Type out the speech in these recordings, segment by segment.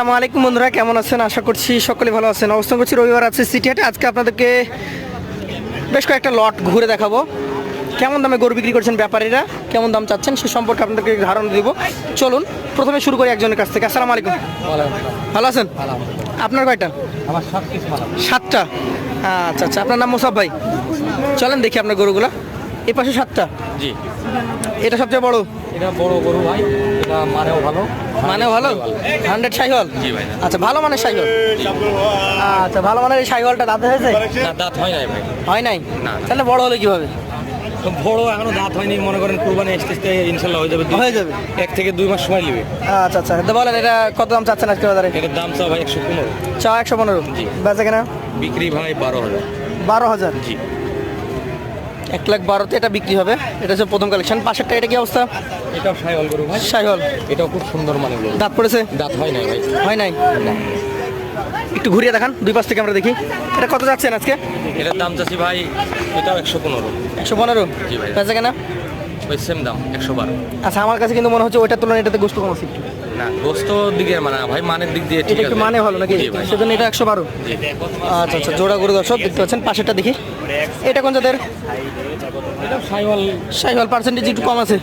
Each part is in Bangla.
আসসালামু আলাইকুম বন্ধুরা কেমন আছেন? আশা করছি সকলে ভালো আছেন। অবস্থান করছি রবিবার আছে সিটি হাটে আজকে আপনাদেরকে বেশ কয়েকটা লট ঘুরে দেখাবো। কেমন দামে গরু বিক্রি করছেন ব্যাপারীরা? কেমন দাম চাচ্ছেন? সে সম্পর্কে আপনাদেরকে ধারণা দিব। চলুন প্রথমে শুরু করি একজনের কাছ থেকে। আসসালামু আলাইকুম। ভালো আছেন? আপনার কয়টা? সাতটা। আচ্ছা আচ্ছা আপনার নাম মোসাব ভাই? চলেন দেখি আপনার গরুগুলো। এই পাশে সাতটা। জি। এটা সবচেয়ে বড়? এটা বড় গরু ভাই। মানেও ভালো। মানে ভালো? হান্ড্রেড জি ভাই। আচ্ছা ভালো মানের সাইহল আচ্ছা ভালো মানের এই সাইহলটা দাঁতে হয়েছে? না দাঁত হয় নাই ভাই। হয় নাই। তাহলে বড় হলো কীভাবে? তো বড় এখনও দাঁত হয়নি মনে করেন কুরবানি আসতে আসতে ইনশাল্লাহ হয়ে যাবে হয়ে যাবে। এক থেকে দুই মাস সময় নেবে। আচ্ছা আচ্ছা তো বলেন এটা কত দাম চাচ্ছেন আজকে বাজারে? এটার দাম চা ভাই একশো পনেরো। চা একশো পনেরো। জি। বেচা কেনা? বিক্রি ভাই বারো হাজার। বারো হাজার। জি। এক লাখ বারোতে এটা বিক্রি হবে। এটা হচ্ছে প্রথম কালেকশন পাশেরটা এটা কি অবস্থা? এটা সাইহল গরু ভাই। সাইহল এটাও খুব সুন্দর মানে দাঁত পড়েছে? দাঁত হয় নাই ভাই। হয় নাই? একটু ঘুরিয়ে দেখান দুই পাশ থেকে আমরা দেখি। এটা কত যাচ্ছেন আজকে? এটার দাম চাচ্ছি ভাই এটাও একশো পনেরো। একশো পনেরো? জি ভাই। কেনা? ওই সেম দাম একশো বারো। আচ্ছা আমার কাছে কিন্তু মনে হচ্ছে ওইটার তুলনায় এটাতে গোষ্ঠ কম আছে একটু। না গোস্ত দিকে মানে ভাই মানের দিক দিয়ে ঠিক আছে। মানে ভালো নাকি? সেজন্য এটা একশো বারো। আচ্ছা আচ্ছা জোড়া গরু দর্শক দেখতে পাচ্ছেন পাশেরটা দেখি। এটা কোন জাতের? সাইহল পার্সেন্টেজ একটু কম আছে।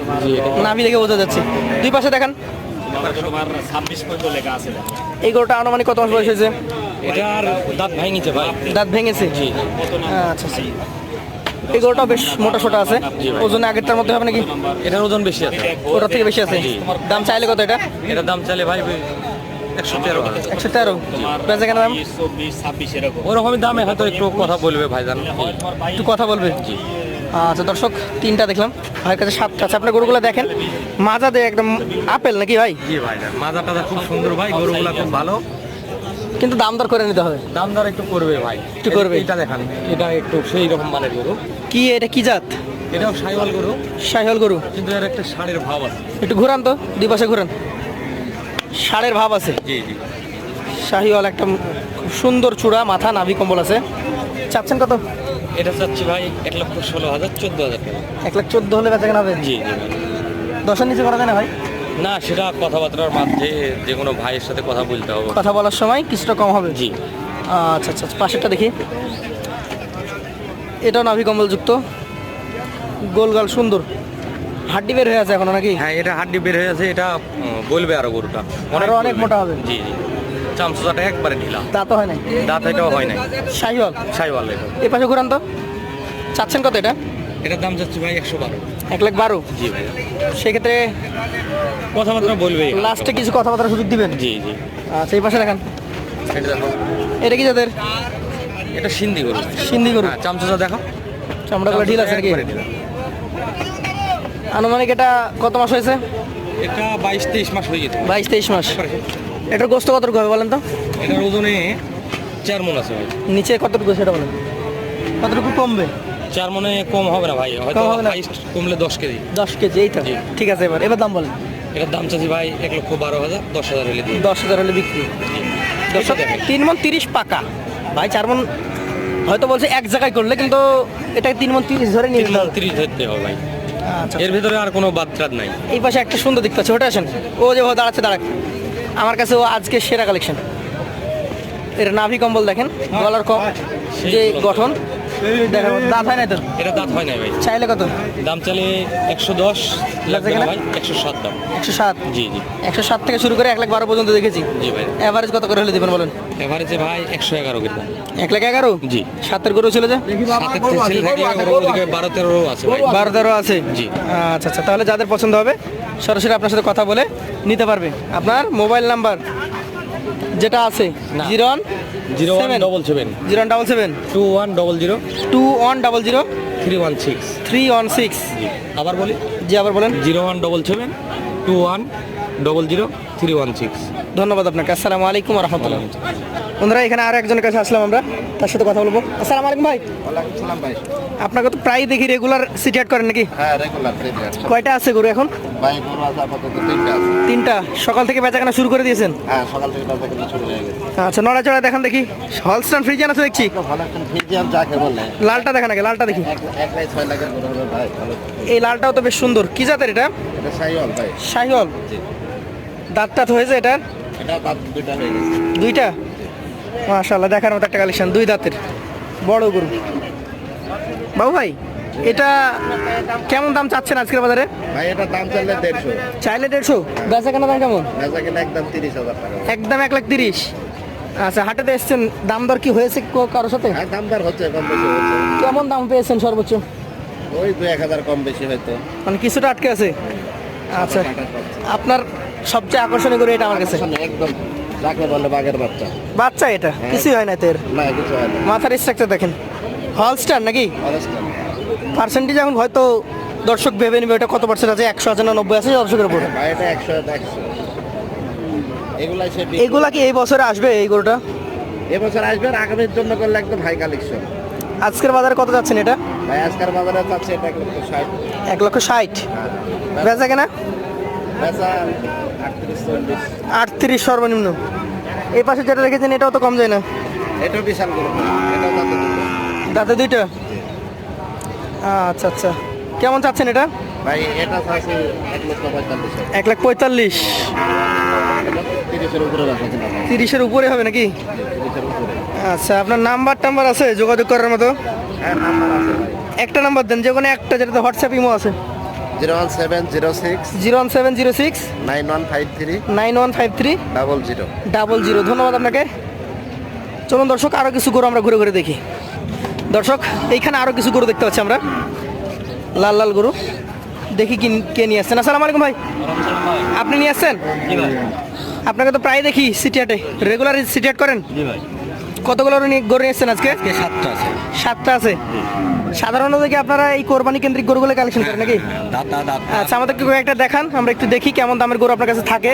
নাভি দেখে বোঝা যাচ্ছে। দুই পাশে দেখান। এই গরুটা আনুমানিক কত মাস বয়স হয়েছে? এটার দাঁত ভাঙিছে ভাই। দাঁত ভেঙেছে? আচ্ছা আচ্ছা। এই গরুটাও বেশ মোটা সোটা আছে। ওজনে আগেরটার মধ্যে হবে নাকি? এটার ওজন বেশি আছে। ওটার থেকে বেশি আছে? দাম চাইলে কত এটা? এটার দাম চাইলে ভাই একশো তেরো। একশো তেরো। বেচা কেন দাম? ওরকমই দামে হয়তো একটু কথা বলবে ভাইজান। একটু কথা বলবে? আচ্ছা দর্শক তিনটা দেখলাম। ভাইয়ের কাছে সাতটা আছে। আপনার গরুগুলো দেখেন। মাজা দিয়ে একদম আপেল নাকি ভাই? জি মাজা টাজা খুব সুন্দর ভাই। গরুগুলা খুব ভালো। কিন্তু দাম দর করে নিতে হবে। দাম দর একটু করবে ভাই। একটু করবে। এটা দেখান এটা একটু সেই রকম মানের গরু। কি এটা কি জাত? এটাও সাইওয়াল গরু। সাইহল গরু। কিন্তু এর একটা ষাঁড়ের ভাব আছে। একটু ঘুরান তো দুই পাশে ঘুরান। ষাঁড়ের ভাব আছে। জি জি। শাহিওয়াল একটা খুব সুন্দর চূড়া মাথা নাভি কম্বল আছে। চাচ্ছেন কত? এটা চাচ্ছি ভাই এক লক্ষ ষোলো হাজার চোদ্দ হাজার টাকা। এক লাখ চোদ্দ হলে বেচা কেনা হবে? জি জি। দশের নিচে করা যায় না ভাই? না সেটা কথাবার্তার মাঝে যে কোনো ভাইয়ের সাথে কথা বলতে হবে। কথা বলার সময় কিছুটা কম হবে? জি। আচ্ছা আচ্ছা আচ্ছা, পাশেরটা দেখি। এটাও নাভি কম্বল যুক্ত গোল গাল সুন্দর। হাড্ডি বের হয়ে আছে এখনও নাকি? হ্যাঁ এটা হাড্ডি বের হয়ে আছে এটা বলবে আরও গরুটা। আরও অনেক মোটা হবে। জি জি। চামচাটা একবারে ঢিলা দাঁত হয় নাই? দাঁত এটাও হয় নাই। শাহিওয়াল সাইওয়াল এই পাশে ঘুরান তো। চাচ্ছেন কত এটা? এটার দাম যাচ্ছে ভাই একশো বারো। এক লাখ বারো? জি ভাই সেক্ষেত্রে কথাবার্তা বলবে লাস্টে কিছু কথাবার্তা সুযোগ দিবেন? জি জি। আচ্ছা এই পাশে দেখান। এটা কি যাদের এটা সিন্ধি গরু। সিন্ধি গরু। চামচা চামচাটা দেখো। চামড়াগুলো ঢিল আছে নাকি। আনুমানিক এটা কত মাস হয়েছে? এটা বাইশ তেইশ মাস হয়ে যেত বাইশ তেইশ মাস। এটার গোস্ত কতটুকু হবে বলেন তো? এটার ওজনে চার মন আছে নিচে কতটুকু সেটা বলেন? কতটুকু কমবে? চার মনে কম হবে না ভাই হয়তো কম হবে না? কমলে দশ কেজি। দশ কেজি এই তো। জি। ঠিক আছে এবার এবার দাম বলেন। এটার দাম চাচ্ছি ভাই এক লক্ষ বারো হাজার দশ হাজার হলে দিই দশ হাজার হলে বিক্রি। দশ। তিন মন তিরিশ পাকা। ভাই চার মন হয়তো বলছে এক জায়গায় করলে কিন্তু এটা তিন মন তিরিশ ধরে নিয়ে নিতে হবে। তিরিশ ধরতে হবে ভাই। আচ্ছা। এর ভিতরে আর কোনো বাদ টাদ নাই। এই পাশে একটা সুন্দর দেখতে পাচ্ছি ওটা আসেন। ও যে ও দাঁড়াচ্ছে দাঁড়াক। আমার কাছে ও আজকে সেরা কালেকশন। এটা নাভি কম্বল দেখেন গলার কম যে গঠন। দাঁত হয় না তো? এটা দাঁত হয় না ভাই। চাইলে কত? দাম চালে একশো দশ লাগবে না ভাই একশো সাত দাম। একশো সাত? জি জি। একশো সাত থেকে শুরু করে এক লাখ বারো পর্যন্ত দেখেছি। জি ভাই। অ্যাভারেজ কত করে হলে দেবেন বলেন? এভারেজে ভাই একশো এগারো কিন্তু এক লাখ এগারো? জি। সাতের গরু ছিল যে? বারো তেরো আছে ভাই। বারো তেরো আছে? জি। আচ্ছা আচ্ছা তাহলে যাদের পছন্দ হবে সরাসরি আপনার সাথে কথা বলে নিতে পারবে। আপনার মোবাইল নাম্বার যেটা আছে zero one zero one double seven zero one double seven two one double zero two one double zero three one six. Three one six. আবার বলি? জি আবার বলেন। Zero one double seven two one double zero three one six. ধন্যবাদ আপনাকে। আসসালামু আলাইকুম রহমতুল্লাহ বন্ধুরা এখানে আর একজনের কাছে আসলাম আমরা। তার সাথে কথা বলব। আসসালামু আলাইকুম ভাই। সালাম ভাই। আপনাকে তো প্রায় দেখি রেগুলার সিটি হাট করেন নাকি? হ্যাঁ রেগুলার কয়টা আছে গরু এখন? বাইক গরু আছে আপাতত তিনটা আছে। তিনটা। সকাল থেকে বেচাকেনা শুরু করে দিয়েছেন? হ্যাঁ সকাল থেকে বেচা কিনা শুরু হয়ে গেছে। আচ্ছা নড়াচড়া দেখান দেখি। হলস্টান ফ্রিজিয়ান আছে দেখছি? ভালো একজন ফিজিয়ান যাকে বলে। লালটা দেখান আগে লালটা দেখি। এক এক লাই ছয় লাখের গরু হবে ভাই এই লালটাও তো বেশ সুন্দর। কি জাতের এটা? এটা সাইওয়াল ভাই। শাহিওল দাঁত টাত হয়েছে এটার এটা দাঁত দুইটা হয়ে গেছে। দুইটা? মাশাল্লাহ দেখার মতো একটা কালেকশন দুই দাঁতের। বড় গরু। বাবু ভাই এটা কেমন দাম চাচ্ছেন আজকের বাজারে? ভাই এটা দাম চাইলে দেড়শো। চাইলে দেড়শো? বেচা কেনা দাম কেমন? বেচা কিনা একদম তিরিশ হাজার টাকা। একদম এক লাখ তিরিশ। আচ্ছা হাটেতে এসছেন দাম দর কি হয়েছে কারোর সাথে? আর দাম দর হচ্ছে কম বেশি হচ্ছে। কেমন দাম পেয়েছেন সর্বোচ্চ? ওই দু এক হাজার কম বেশি হয়তো। মানে কিছুটা আটকে আছে? আচ্ছা আপনার সবচেয়ে আকর্ষণীয় করে এটা আমার কাছে। একদম যাকে বলে বাঘের বাচ্চা। বাচ্চা এটা? কিছুই হয় না তের না কিছু হয় না। মাথার স্ট্রাকচার দেখেন। হলস্টার নাকি? পার্সেন্টেজ এখন হয়তো দর্শক ভেবে নিবে এটা কত পার্সেন্ট আছে? একশো আছে না নব্বই আছে দর্শকের উপরে? এগুলা কি এই বছরে আসবে এই গরুটা? এবছর আসবে আর আগামীর জন্য করলে একদম হাই কালেকশন আজকের বাজারে কত যাচ্ছেন এটা? ভাই আজকের বাজারে চাচ্ছে এটা এক লক্ষ ষাট। এক লক্ষ ষাট। হ্যাঁ। বেচা কেনা? বেচা আটত্রিশ সর্বনিম্ন। এই পাশে যেটা রেখেছেন এটাও তো কম যায় না? এটাও বিশাল গরু এটাও দাঁতে দুইটা? আচ্ছা আচ্ছা। কেমন চাচ্ছেন এটা? ভাই এটা চাচ্ছে এক লাখ পঁয়তাল্লিশ। তিরিশের উপরে হবে নাকি? আচ্ছা আপনার নাম্বার টাম্বার আছে যোগাযোগ করার মতো? হ্যাঁ একটা নাম্বার দেন যে কোনো একটা যেটাতে হোয়াটসঅ্যাপ ইমো আছে। Zero one seven zero six zero one seven zero six nine one five three nine one five three double zero. Double zero. ধন্যবাদ আপনাকে। চলুন দর্শক আরও কিছু গরু আমরা ঘুরে ঘুরে দেখি। দর্শক এইখানে আরও কিছু গরু দেখতে পাচ্ছি আমরা। লাল লাল গরু। দেখি কি কে নিয়ে আসছেন। আসসালামু আলাইকুম ভাই। আপনি নিয়ে আসছেন? আপনাকে তো প্রায় দেখি সিটিহাটে রেগুলার সিটি হাট করেন? কতগুলো নিয়ে গরু নিয়ে এসছেন আজকে? আজকে সাতটা আছে। সাতটা আছে। সাধারণত কি আপনারা এই কোরবানি কেন্দ্রিক গরুগুলো কালেকশন করেন নাকি? আচ্ছা আমাদেরকে একটা দেখান। আমরা একটু দেখি কেমন দামের গরু আপনার কাছে থাকে।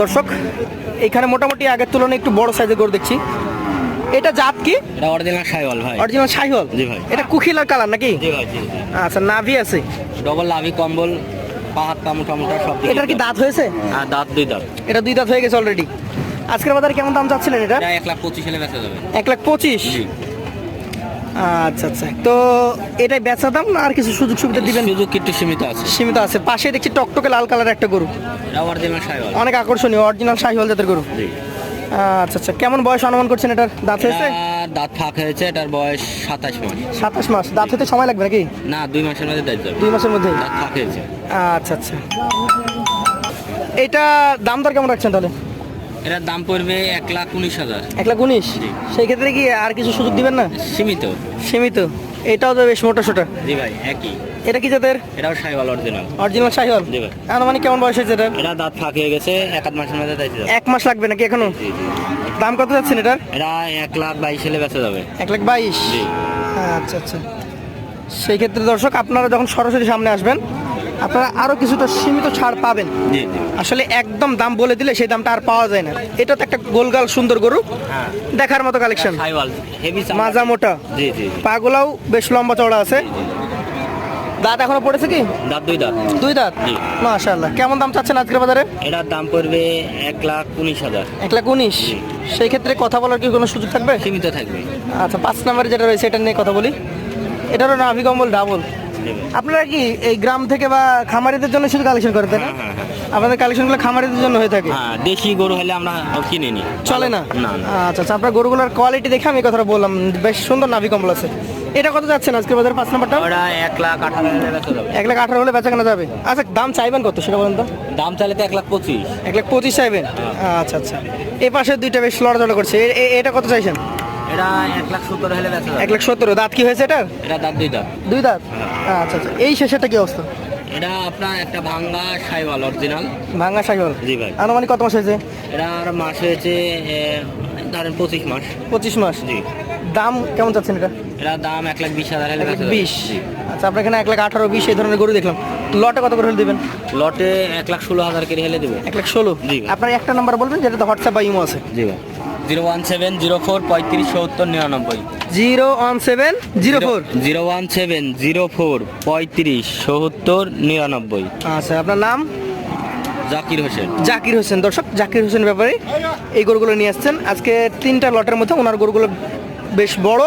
দর্শক এখানে মোটামুটি আগের তুলনায় একটু বড় সাইজের গরু দেখছি। এটা জাত কি? এটা অরিজিনাল সাইওয়াল ভাই। অরিজিনাল শাহিওয়াল? জি ভাই। এটা কুখিলার কালার নাকি? জি ভাই জি আচ্ছা নাভি আছে। ডবল লাভি কম্বল পাহাড় কামু টামুটা সব এটার কি দাঁত হয়েছে? হ্যাঁ দাঁত দুই দাঁত। এটা দুই দাঁত হয়ে গেছে অলরেডি আজকের বাজারে কেমন দাম চাচ্ছিলেন এটা? এক লাখ পঁচিশ হলে বেচা যাবে। এক লাখ পঁচিশ? জি। আচ্ছা আচ্ছা। তো এটাই বেচা দাম না আর কিছু সুযোগ সুবিধা দিবেন? সুযোগ একটু সীমিত আছে। সীমিত আছে। পাশে দেখছি টকটকে লাল কালার একটা গরু। এটা অরিজিনাল সাইওয়াল অনেক আকর্ষণীয় অরিজিনাল শাহিওয়াল জাতের গরু। জি। আচ্ছা আচ্ছা। কেমন বয়স অনুমান করছেন এটার? দাঁত হয়েছে? দাঁত ফাঁক হয়েছে এটার বয়স সাতাশ মাস। সাতাশ মাস। দাঁত হতে সময় লাগবে নাকি? না দুই মাসের মধ্যে দাঁত যাবে। দুই মাসের মধ্যে? দাঁত ফাঁক হয়েছে। আচ্ছা আচ্ছা। এটা দাম দর কেমন রাখছেন তাহলে? এটার দাম পড়বে এক লাখ উনিশ হাজার। এক লাখ উনিশ? সেই ক্ষেত্রে কি আর কিছু সুযোগ দিবেন না? সীমিত। সীমিত। এটাও তো বেশ মোটা সোটা। জি ভাই একই। এটা কি জাতের? এটাও সাইওয়াল অরিজিনাল অরিজিনাল শাহিওয়াল জি ভাই। আনুমানিক কেমন বয়স হয়েছে এটা এটা দাঁত ফাঁক হয়ে গেছে এক আধ মাসের মধ্যে দাঁত এক মাস লাগবে নাকি এখনও? দাম কত যাচ্ছেন এটার? এটা এক লাখ বাইশ হলে বেচা যাবে। এক লাখ বাইশ? আচ্ছা আচ্ছা। সেই ক্ষেত্রে দর্শক আপনারা যখন সরাসরি সামনে আসবেন আপনারা আরও কিছুটা সীমিত ছাড় পাবেন। আসলে একদম দাম বলে দিলে সেই দামটা আর পাওয়া যায় না। এটা তো একটা গোলগাল সুন্দর গরু। হ্যাঁ। দেখার মতো কালেকশন মাজা মোটা। পাগুলাও বেশ লম্বা চওড়া আছে। দাঁত এখনও পড়েছে কি? দাঁত দুই দাঁত। দুই দাঁত। মাশাআল্লাহ। কেমন দাম চাচ্ছেন আজকের বাজারে? এটার দাম পড়বে এক লাখ উনিশ হাজার। এক লাখ উনিশ? সেই ক্ষেত্রে কথা বলার কি কোনো সুযোগ থাকবে? সীমিত থাকবে। আচ্ছা পাঁচ নাম্বারে যেটা রয়েছে এটা নিয়ে কথা বলি। এটারও নাভি কম্বল ডাবল আপনারা কি এই গ্রাম থেকে বা খামারিদের জন্য শুধু কালেকশন করেন না হ্যাঁ হ্যাঁ হ্যাঁ আপনাদের কালেকশনগুলো খামারিদের জন্য হয়ে থাকে? হ্যাঁ দেশি গরু হলে আমরা কিনে নিই। চলে না? না না। আচ্ছা আচ্ছা আপনার গরুগুলোর কোয়ালিটি দেখে আমি কথাটা বললাম। বেশ সুন্দর নাভি কম্বল আছে। এটা কত যাচ্ছেন আজকের বাজারে পাঁচ নাম্বারটা? ওটা এক লাখ আঠারো এক লাখ আঠারো হলে বেচা কেনা যাবে। আচ্ছা দাম চাইবেন কত সেটা বলেন তো? দাম চাইলে তো এক লাখ পঁচিশ। এক লাখ পঁচিশ চাইবেন? আচ্ছা আচ্ছা। এই পাশে দুইটা বেশ লড়াচড়া করছে। এ- এ- এটা কত চাইছেন? এটা এক লাখ সত্তর হলে বেচা এক লাখ সত্তর। দাঁত কি হয়েছে এটা দাঁত দুই দাঁত। দুই দাঁত? আচ্ছা আচ্ছা। এই শেষেরটা কি অবস্থা? এটা আপনার একটা ভাঙ্গা সাইওয়াল অরিজিনাল ভাঙ্গা সাইকেল জি ভাই। আনুমানিক কত মাস হয়েছে? এটা আর মাস হয়েছে ধরেন পঁচিশ মাস। পঁচিশ মাস? জি। দাম কেমন চাচ্ছেন এটা? এটা দাম এক লাখ বিশ হাজার। বিশ? আচ্ছা আপনার এখানে এক লাখ আঠারো বিশ এই ধরনের গরু দেখলাম। লটে কত করে হলে দেবেন? লটে এক লাখ ষোলো হাজার কেজি হলে দেবো এক লাখ ষোলো? জি। আপনার একটা নাম্বার বলবেন যেটাতে হোয়াটসঅ্যাপ বা ইমো আছে। জি ভাই। Zero one seven zero four পঁয়ত্রিশ সত্তর নিরানব্বই। Zero one seven zero four. Zero one seven zero four পঁয়ত্রিশ সত্তর নিরানব্বই। আচ্ছা আপনার নাম? জাকির হোসেন। জাকির হোসেন। দর্শক জাকির হোসেন ব্যাপারে এই গরুগুলো নিয়ে আসছেন। আজকে তিনটা লটের মধ্যে ওনার গরুগুলো বেশ বড়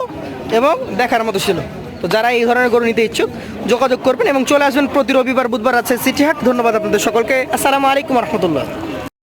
এবং দেখার মতো ছিল। তো যারা এই ধরনের গরু নিতে ইচ্ছুক যোগাযোগ করবেন এবং চলে আসবেন প্রতি রবিবার বুধবার আছে সিটি হাট। ধন্যবাদ আপনাদের সকলকে। আসসালামু আলাইকুম রহমতুল্লাহ।